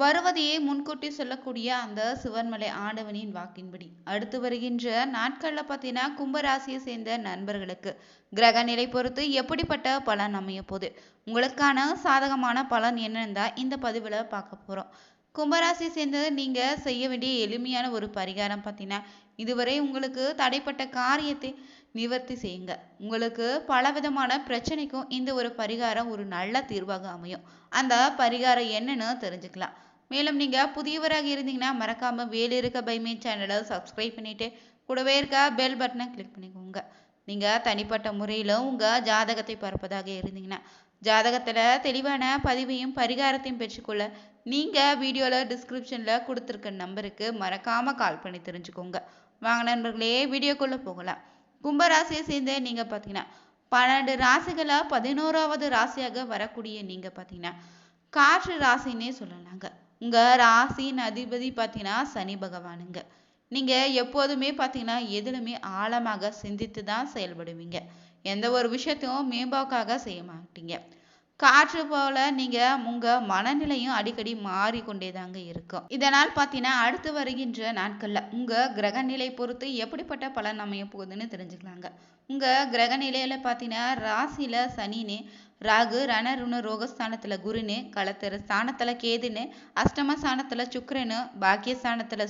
வருவதையே முன்கூட்டி சொல்லக்கூடிய அந்த சிவன்மலை ஆண்டவனின் வாக்கின்படி. அடுத்து வருகின்ற நாட்களில் பார்த்தீங்கன்னா கும்பராசியை சேர்ந்த நண்பர்களுக்கு கிரக நிலை பொறுத்து எப்படிப்பட்ட பலன் அமைய போகுது? உங்களுக்கான சாதகமான பலன் என்னன்னு இந்த பதிவில் பார்க்க போகிறோம் கும்பராசி சேர்ந்து நீங்கள் செய்ய வேண்டிய எளிமையான ஒரு பரிகாரம் பார்த்தீங்கன்னா இதுவரை உங்களுக்கு தடைப்பட்ட காரியத்தை நிவர்த்தி செய்யுங்க. உங்களுக்கு பலவிதமான பிரச்சனைக்கும் இந்த ஒரு பரிகாரம் ஒரு நல்ல தீர்வாக அமையும். அந்த பரிகாரம் என்னன்னு தெரிஞ்சுக்கலாம். மேலும் நீங்கள் புதியவராக இருந்தீங்கன்னா மறக்காமல் வேலை இருக்க பைமே சேனலை சப்ஸ்கிரைப் பண்ணிவிட்டு கூடவே இருக்க பெல் பட்டனை கிளிக் பண்ணிக்கோங்க. நீங்கள் தனிப்பட்ட முறையில் உங்கள் ஜாதகத்தை பார்ப்பதாக இருந்தீங்கன்னா ஜாதகத்தில் தெளிவான பதிவையும் பரிகாரத்தையும் பெற்றுக்கொள்ள நீங்கள் வீடியோவில் டிஸ்கிரிப்ஷனில் கொடுத்துருக்க நம்பருக்கு மறக்காமல் கால் பண்ணி தெரிஞ்சுக்கோங்க. வாங்க நண்பர்களே வீடியோக்குள்ளே போகலாம். கும்பராசியை சேர்ந்து நீங்கள் பார்த்தீங்கன்னா பன்னெண்டு ராசிகளை பதினோராவது ராசியாக வரக்கூடிய நீங்கள் பார்த்தீங்கன்னா காற்று ராசின்னே சொல்லலாங்க. உங்கள் ராசியின் அதிபதி பார்த்தீங்கன்னா சனி பகவானுங்க. நீங்கள் எப்போதுமே பார்த்தீங்கன்னா எதிலுமே ஆழமாக சிந்தித்து தான் செயல்படுவீங்க. எந்த ஒரு விஷயத்தையும் மேம்பாக்காக செய்ய மாட்டீங்க. காற்று போல நீங்க உங்க மனநிலையும் அடிக்கடி மாறிக்கொண்டே தாங்க இருக்கும். இதனால் பார்த்தீங்கன்னா அடுத்து வருகின்ற நாட்கள்ல உங்க கிரக நிலை பொறுத்து எப்படிப்பட்ட பலன் அமைய போகுதுன்னு தெரிஞ்சுக்கலாங்க. உங்க கிரக நிலையில பார்த்தீங்கன்னா ராசியில சனின்னு ராகு ரணருணு ரோகஸ்தானத்தில் குருனு களத்திர ஸ்தானத்துல கேதுன்னு அஷ்டம ஸ்தானத்துல சுக்கிரனு பாக்கிய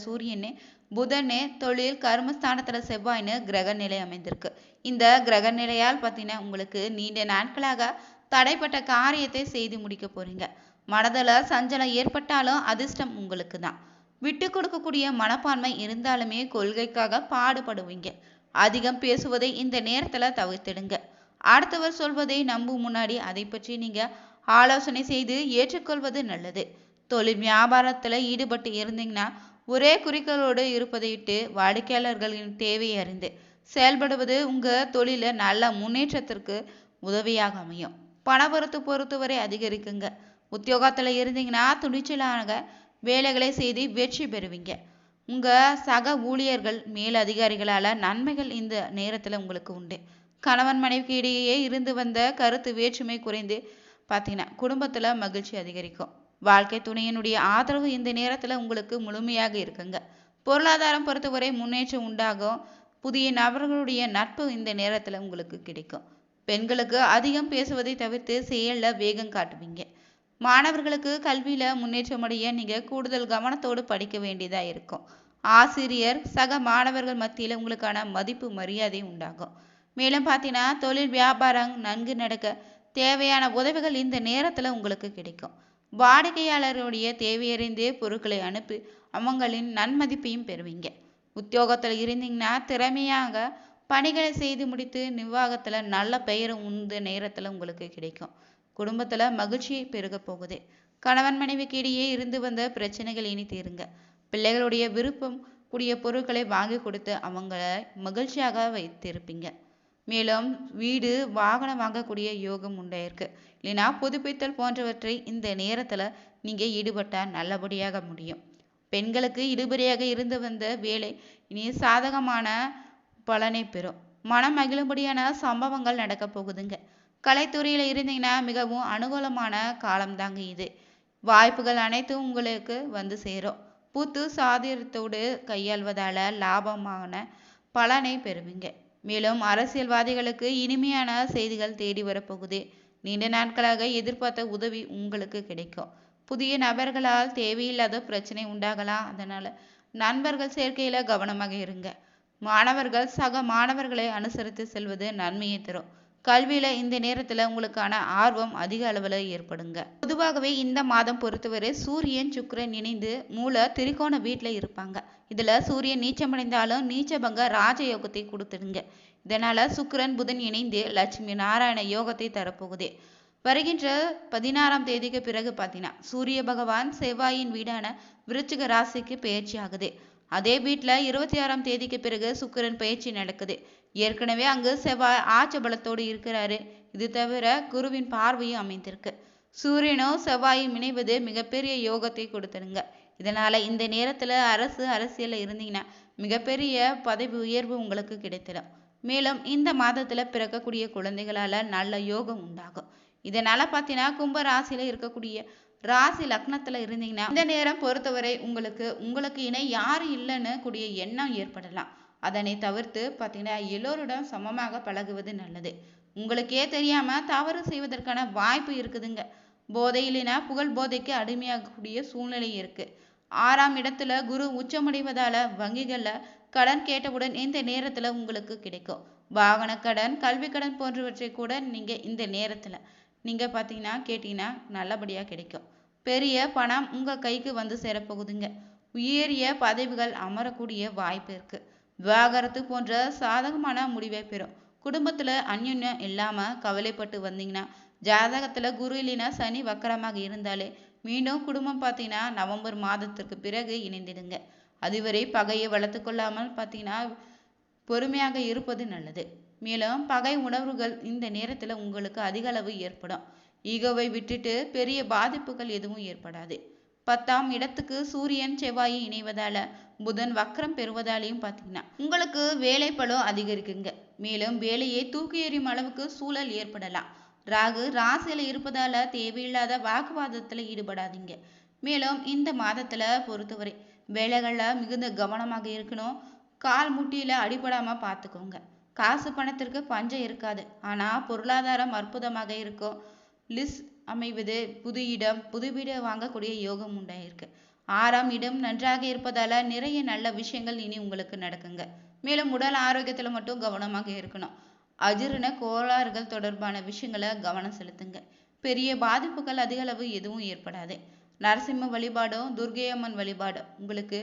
சூரியனு புதனு தொழில் கர்மஸ்தானத்துல செவ்வாய்னு கிரக நிலை அமைந்திருக்கு. இந்த கிரக நிலையால் பார்த்தீங்கன்னா உங்களுக்கு நீண்ட நாட்களாக தடைப்பட்ட காரியத்தை செய்து முடிக்க போறீங்க. மனதில் சஞ்சலம் ஏற்பட்டாலும் அதிர்ஷ்டம் உங்களுக்கு தான் விட்டு கொடுக்கக்கூடிய மனப்பான்மை இருந்தாலுமே கொள்கைக்காக பாடுபடுவீங்க. அதிகம் பேசுவதை இந்த நேரத்தில் தவிர்த்திடுங்க. அடுத்தவர் சொல்வதை நம்பும் முன்னாடி அதை பற்றி நீங்க ஆலோசனை செய்து ஏற்றுக்கொள்வது நல்லது. தொழில் வியாபாரத்தில் ஈடுபட்டு இருந்தீங்கன்னா ஒரே குறிக்கோளோடு இருப்பதை விட்டு வாடிக்கையாளர்களின் தேவையை அறிந்து செயல்படுவது உங்க தொழில நல்ல முன்னேற்றத்திற்கு உதவியாக அமையும். பணவரத்து பொறுத்தவரை அதிகரிக்குங்க. உத்தியோகத்துல இருந்தீங்கன்னா துணிச்சலாக வேலைகளை செய்து வெற்றி பெறுவீங்க. உங்க சக ஊழியர்கள் மேலதிகாரிகளால நன்மைகள் இந்த நேரத்தில் உங்களுக்கு உண்டு. கணவன் மனைவிக்கு இடையே இருந்து வந்த கருத்து வேற்றுமை குறைந்து பார்த்தீங்கன்னா குடும்பத்தில் மகிழ்ச்சி அதிகரிக்கும். வாழ்க்கை துணையினுடைய ஆதரவு இந்த நேரத்தில் உங்களுக்கு முழுமையாக இருக்குங்க. பொருளாதாரம் பொறுத்தவரை முன்னேற்றம் உண்டாகும். புதிய நபர்களுடைய நட்பு இந்த நேரத்தில் உங்களுக்கு கிடைக்கும். பெண்களுக்கு அதிகம் பேசுவதை தவிர்த்து செயலில் வேகம் காட்டுவீங்க. மாணவர்களுக்கு கல்வியில் முன்னேற்றம் அடைய நீங்கள் கூடுதல் கவனத்தோடு படிக்க வேண்டியதாக இருக்கும். ஆசிரியர் சக மாணவர்கள் மத்தியில் உங்களுக்கான மதிப்பு மரியாதை உண்டாகும். மேலும் பார்த்தீங்கன்னா தொழில் வியாபாரம் நன்கு நடக்க தேவையான உதவிகள் இந்த நேரத்தில் உங்களுக்கு கிடைக்கும். வாடிக்கையாளருடைய தேவையறிந்தே பொருட்களை அனுப்பி அவங்களின் நன்மதிப்பையும் பெறுவீங்க. உத்தியோகத்தில் இருந்தீங்கன்னா திறமையாக பணிகளை செய்து முடித்து நிர்வாகத்தில் நல்ல பெயரும் உந்த நேரத்தில் உங்களுக்கு கிடைக்கும். குடும்பத்தில் மகிழ்ச்சி பெருக போகுது. கணவன் மனைவிக்கு இடையே இருந்து வந்த பிரச்சனைகள் இனி தீருங்க. பிள்ளைகளுடைய விருப்பம் கூடிய பொருட்களை வாங்கி கொடுத்து அவங்கள மகிழ்ச்சியாக வைத்திருப்பீங்க. மேலும் வீடு வாகனம் வாங்கக்கூடிய யோகம் உண்டாயிருக்கு. இல்லைன்னா புதுப்பித்தல் போன்றவற்றை இந்த நேரத்தில் நீங்கள் ஈடுபட்டால் நல்லபடியாக முடியும். பெண்களுக்கு இடுபடியாக இருந்து வந்த வேலை இனி சாதகமான பலனை பெறும். மனம் மகிழும்படியான சம்பவங்கள் நடக்க போகுதுங்க. கலைத்துறையில் இருந்தீங்கன்னா மிகவும் அனுகூலமான காலம்தாங்க இது. வாய்ப்புகள் அனைத்தும் உங்களுக்கு வந்து சேரும். புத்து சாதிரத்தோடு கையாள்வதால் லாபமான பலனை பெறுவீங்க. மேலும் அரசியல்வாதிகளுக்கு இனிமையான செய்திகள் தேடி வரப்போகுது. நீண்ட நாட்களாக எதிர்பார்த்த உதவி உங்களுக்கு கிடைக்கும். புதிய நபர்களால் தேவையில்லாத பிரச்சனை உண்டாகலாம். அதனால நண்பர்கள் சேர்க்கையில கவனமாக இருங்க. மாணவர்கள் சக மாணவர்களை அனுசரித்து செல்வது நன்மையை தரும். கல்வியில இந்த நேரத்துல உங்களுக்கான ஆர்வம் அதிக அளவுல ஏற்படுங்க. பொதுவாகவே இந்த மாதம் பொறுத்தவரை சூரியன் சுக்கிரன் இணைந்து மூல திரிகோண வீட்டுல இருப்பாங்க. இதுல சூரியன் நீச்சமடைந்தாலும் நீச்சபங்க ராஜயோகத்தை கொடுத்துடுங்க. இதனால சுக்கிரன் புதன் இணைந்து லட்சுமி நாராயண யோகத்தை தரப்போகுது. வருகின்ற பதினாறாம் தேதிக்கு பிறகு பார்த்தீங்கன்னா சூரிய பகவான் செவ்வாயின் வீடான விருச்சிக ராசிக்கு பயிற்சி ஆகுது. அதே வீட்டில் இருபத்தி ஆறாம் தேதிக்கு பிறகு சுக்கிரன் பயிற்சி நடக்குது. ஏற்கனவே அங்கு செவ்வாய் ஆச்சபலத்தோடு இருக்கிறாரு. இது தவிர குருவின் பார்வையும் அமைந்திருக்கு. சூரியனும் செவ்வாயும் இணைவது மிகப்பெரிய யோகத்தை கொடுத்துருங்க. இதனால இந்த நேரத்துல அரசு அரசியல்ல இருந்தீங்கன்னா மிகப்பெரிய பதவி உயர்வு உங்களுக்கு கிடைத்திடும். மேலும் இந்த மாதத்துல பிறக்கக்கூடிய குழந்தைகளால நல்ல யோகம் உண்டாகும். இதனால பார்த்தீங்கன்னா கும்ப ராசியில இருக்கக்கூடிய ராசி லக்னத்துல இருந்தீங்கன்னா இந்த நேரம் பொறுத்தவரை உங்களுக்கு உங்களுக்கு இணை யாரும் இல்லைன்னு கூடிய எண்ணம் ஏற்படலாம். அதனை தவிர்த்து பார்த்தீங்கன்னா எல்லோருடன் சமமாக பழகுவது நல்லது. உங்களுக்கே தெரியாமல் தவறு செய்வதற்கான வாய்ப்பு இருக்குதுங்க. போதையிலினா புகழ் போதைக்கு அடிமையாகக்கூடிய சூழ்நிலை இருக்குது ஆறாம் இடத்துல குரு உச்சமடைவதால் வங்கிகளில் கடன் கேட்டவுடன் இந்த நேரத்தில் உங்களுக்கு கிடைக்கும். வாகன கடன் கல்வி கடன் போன்றவற்றை கூட நீங்கள் இந்த நேரத்தில் நீங்கள் பார்த்தீங்கன்னா கேட்டிங்கன்னா நல்லபடியாக கிடைக்கும். பெரிய பணம் உங்கள் கைக்கு வந்து சேரப்போகுதுங்க. உயரிய பதவிகள் அமரக்கூடிய வாய்ப்பு இருக்குது விவாகரத்து போன்ற சாதகமான முடிவை பெறும். குடும்பத்தில் அந்யுன்யம் இல்லாமல் கவலைப்பட்டு வந்தீங்கன்னா ஜாதகத்தில் குரு இல்லைன்னா சனி வக்கரமாக இருந்தாலே மீண்டும் குடும்பம் பார்த்தீங்கன்னா நவம்பர் மாதத்திற்கு பிறகு இணைந்திடுங்க. அதுவரை பகையை வளர்த்து கொள்ளாமல் பார்த்தீங்கன்னா பொறுமையாக இருப்பது நல்லது. மேலும் பகை உணர்வுகள் இந்த நேரத்தில் உங்களுக்கு அதிக அளவு ஏற்படும். ஈகோவை விட்டுட்டு பெரிய பாதிப்புகள் எதுவும் ஏற்படாது. பத்தாம் இடத்துக்கு சூரியன் செவ்வாயை இணைவதால புதன் வக்ரம் பெறுவதாலையும் பார்த்தீங்கன்னா உங்களுக்கு வேலை பலம் அதிகரிக்குங்க. மேலும் வேலையை தூக்கி எறியும் அளவுக்கு சூழல் ஏற்படலாம். ராகு ராசியில இருப்பதால தேவையில்லாத வாக்குவாதத்துல ஈடுபடாதீங்க. மேலும் இந்த மாதத்துல பொறுத்தவரை வேலைகள்ல மிகுந்த கவனமாக இருக்கணும். கால் முட்டியில அடிபடாம பார்த்துக்கோங்க காசு பணத்திற்கு பஞ்சம் இருக்காது. ஆனா பொருளாதாரம் அற்புதமாக இருக்கும். லிஸ் அமைவது புது இடம் புது வீடு வாங்கக்கூடிய யோகம் உண்டாயிருக்கு. ஆறாம் இடம் நன்றாக இருப்பதால நிறைய நல்ல விஷயங்கள் இனி உங்களுக்கு நடக்குங்க. மேலும் உடல் ஆரோக்கியத்துல மட்டும் கவனமாக இருக்கணும். அஜீரண கோளாறுகள் தொடர்பான விஷயங்களை கவனம் செலுத்துங்க. பெரிய பாதிப்புகள் அதிக அளவு எதுவும் ஏற்படாது. நரசிம்ம வழிபாடும் துர்கையம்மன் வழிபாடும் உங்களுக்கு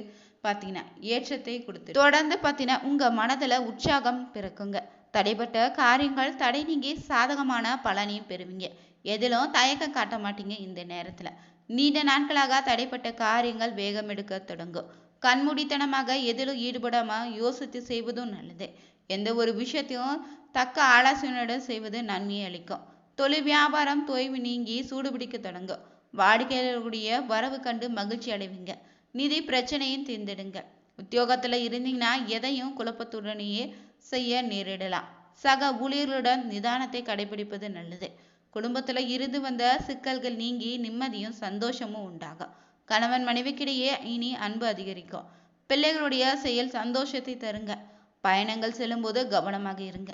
பார்த்தீங்கன்னா ஏற்றத்தை கொடுத்து தொடர்ந்து பார்த்தீங்கன்னா உங்க மனதுல உற்சாகம் பிறக்குங்க. தடைப்பட்ட காரியங்கள் தடை நீங்கி சாதகமான பலனையும் பெறுவீங்க. எதிலும் தயக்கம் காட்ட மாட்டீங்க இந்த நேரத்தில். நீண்ட நாட்களாக தடைப்பட்ட காரியங்கள் வேகம் எடுக்க தொடங்கும். கண்மூடித்தனமாக எதிலும் ஈடுபடாம யோசித்து செய்வதும் நல்லது. எந்த ஒரு விஷயத்தையும் தக்க ஆலோசனையுடன் செய்வது நன்மையை அளிக்கும். தொழில் வியாபாரம் தொய்வு நீங்கி சூடுபிடிக்க தொடங்கும். வாடிக்கையாளர்களுடைய வரவு கண்டு மகிழ்ச்சி அடைவீங்க. நிதி பிரச்சனையும் தீர்ந்துடுங்க உத்தியோகத்துல இருந்தீங்கன்னா எதையும் குழப்பத்துடனேயே செய்ய நேரிடலாம். சக ஊழியர்களுடன் நிதானத்தை கடைபிடிப்பது நல்லது. குடும்பத்துல இருந்து வந்த சிக்கல்கள் நீங்கி நிம்மதியும் சந்தோஷமும் உண்டாகும். கணவன் மனைவிக்கிடையே இனி அன்பு அதிகரிக்கும். பிள்ளைகளுடைய செயல் சந்தோஷத்தை தருங்க. பயணங்கள் செல்லும்போது கவனமாக இருங்க.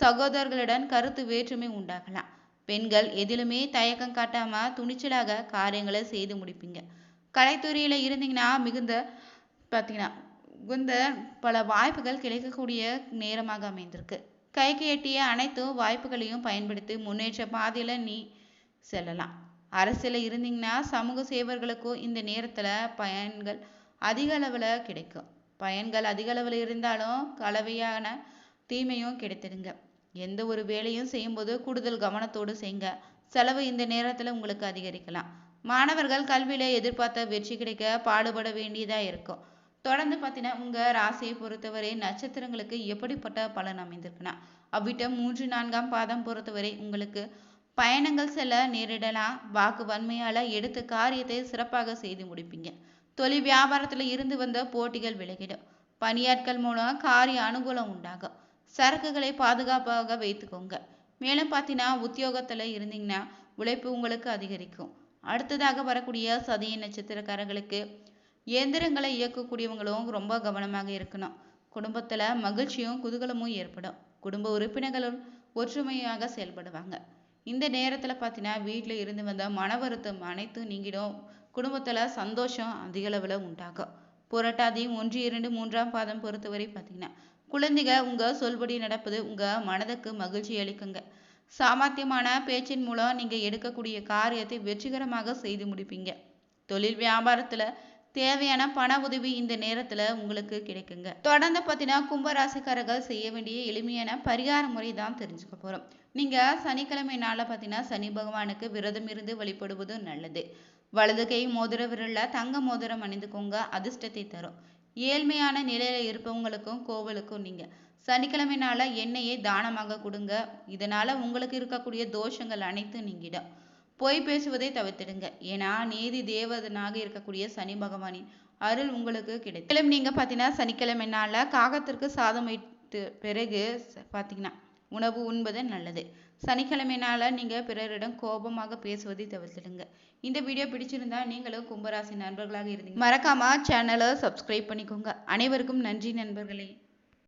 சகோதரர்களுடன் கருத்து வேற்றுமை உண்டாகலாம். பெண்கள் எதிலுமே தயக்கம் காட்டாம துணிச்சலாக காரியங்களை செய்து முடிப்பீங்க. கலைத்துறையில இருந்தீங்கன்னா மிகுந்த பார்த்தீங்கன்னா மிகுந்த பல வாய்ப்புகள் கிடைக்கக்கூடிய நேரமாக அமைந்திருக்கு. கைக்கு எட்டிய அனைத்து வாய்ப்புகளையும் பயன்படுத்தி முன்னேற்ற பாதையில் நீ செல்லலாம். அரசியலில் இருந்தீங்கன்னா சமூக சேவர்களுக்கும் இந்த நேரத்தில் பயன்கள் அதிக அளவில் கிடைக்கும். பயன்கள் அதிக அளவில் இருந்தாலும் கலவையான தீமையும் கிடைத்திடுங்க. எந்த ஒரு வேலையும் செய்யும்போது கூடுதல் கவனத்தோடு செய்யுங்க. செலவு இந்த நேரத்தில் உங்களுக்கு அதிகரிக்கலாம். மாணவர்கள் கல்வியில் எதிர்பார்த்த வெற்றி கிடைக்க பாடுபட வேண்டியதாக இருக்கும். தொடர்ந்து பார்த்தீங்கன்னா உங்க ராசியை பொறுத்தவரை நட்சத்திரங்களுக்கு எப்படிப்பட்ட பலன் அமைந்திருக்குன்னா அவ்விட்ட மூன்று நான்காம் பாதம் பொறுத்தவரை உங்களுக்கு பயணங்கள் செல்ல நேரிடலாம். வாக்கு வன்மையால எடுத்த காரியத்தை சிறப்பாக செய்து முடிப்பீங்க. தொழில் வியாபாரத்துல இருந்து வந்த போட்டிகள் விலகிடும். பணியாட்கள் மூலம் காரிய அனுகூலம் உண்டாகும். சரக்குகளை பாதுகாப்பாக வைத்துக்கோங்க. மேலும் பார்த்தீங்கன்னா உத்தியோகத்துல இருந்தீங்கன்னா உழைப்பு உங்களுக்கு அதிகரிக்கும். அடுத்ததாக வரக்கூடிய சதய நட்சத்திரக்காரர்களுக்கு இயந்திரங்களை இயக்கக்கூடியவங்களும் ரொம்ப கவனமாக இருக்கணும். குடும்பத்துல மகிழ்ச்சியும் குதூகலமும் ஏற்படும். குடும்ப உறுப்பினர்களும் ஒற்றுமையாக செயல்படுவாங்க. இந்த நேரத்துல பார்த்தீங்கன்னா வீட்டில் இருந்து வந்த மன வருத்தம் அனைத்தும் நீங்கிடும். குடும்பத்துல சந்தோஷம் அதிகளவில் உண்டாகும். புரட்டாதி ஒன்று இரண்டு மூன்றாம் பாதம் பொறுத்தவரை பார்த்தீங்கன்னா குழந்தைங்க உங்க சொல்படி நடப்பது உங்க மனதுக்கு மகிழ்ச்சி அளிக்குங்க. சாமர்த்தியமான பேச்சின் மூலம் நீங்க எடுக்கக்கூடிய காரியத்தை வெற்றிகரமாக செய்து முடிப்பீங்க. தொழில் வியாபாரத்துல தேவையான பண உதவி இந்த நேரத்துல உங்களுக்கு கிடைக்குங்க. தொடர்ந்து பார்த்தீங்கன்னா கும்பராசிக்காரர்கள் செய்ய வேண்டிய எளிமையான பரிகார முறை தான் தெரிஞ்சுக்க போறோம். நீங்க சனிக்கிழமை நாள பார்த்தீங்கன்னா சனி பகவானுக்கு விரதம் இருந்து வழிபடுவது நல்லது. வலது கை மோதிர விரல்ல தங்க மோதிரம் அணிந்துக்கோங்க அதிர்ஷ்டத்தை தரும். ஏழ்மையான நிலையில இருப்பவங்களுக்கும் கோவிலுக்கும் நீங்க சனிக்கிழமை நாள்ல எண்ணெயை தானமாக கொடுங்க. இதனால உங்களுக்கு இருக்கக்கூடிய தோஷங்கள் அனைத்தும் நீங்கிடும். பொய் பேசுவதை தவிர்த்திடுங்க. ஏன்னா நீதி தேவதனாக இருக்கக்கூடிய சனி பகவானின் அருள் உங்களுக்கு கிடைக்கும். மேலும் நீங்க பாத்தீங்கன்னா சனிக்கிழமை நாளில் காகத்திற்கு சாதம் வைத்து பிறகு பார்த்தீங்கன்னா பாத்தீங்கன்னா உணவு உண்பது நல்லது. சனிக்கிழமைனால நீங்கள் பிறரிடம் கோபமாக பேசுவதை தவிர்த்துடுங்க. இந்த வீடியோ பிடிச்சிருந்தா நீங்களும் கும்பராசி நண்பர்களாக இருந்தீங்க. மறக்காம சேனலை சப்ஸ்கிரைப் பண்ணிக்கோங்க. அனைவருக்கும் நன்றி நண்பர்களே.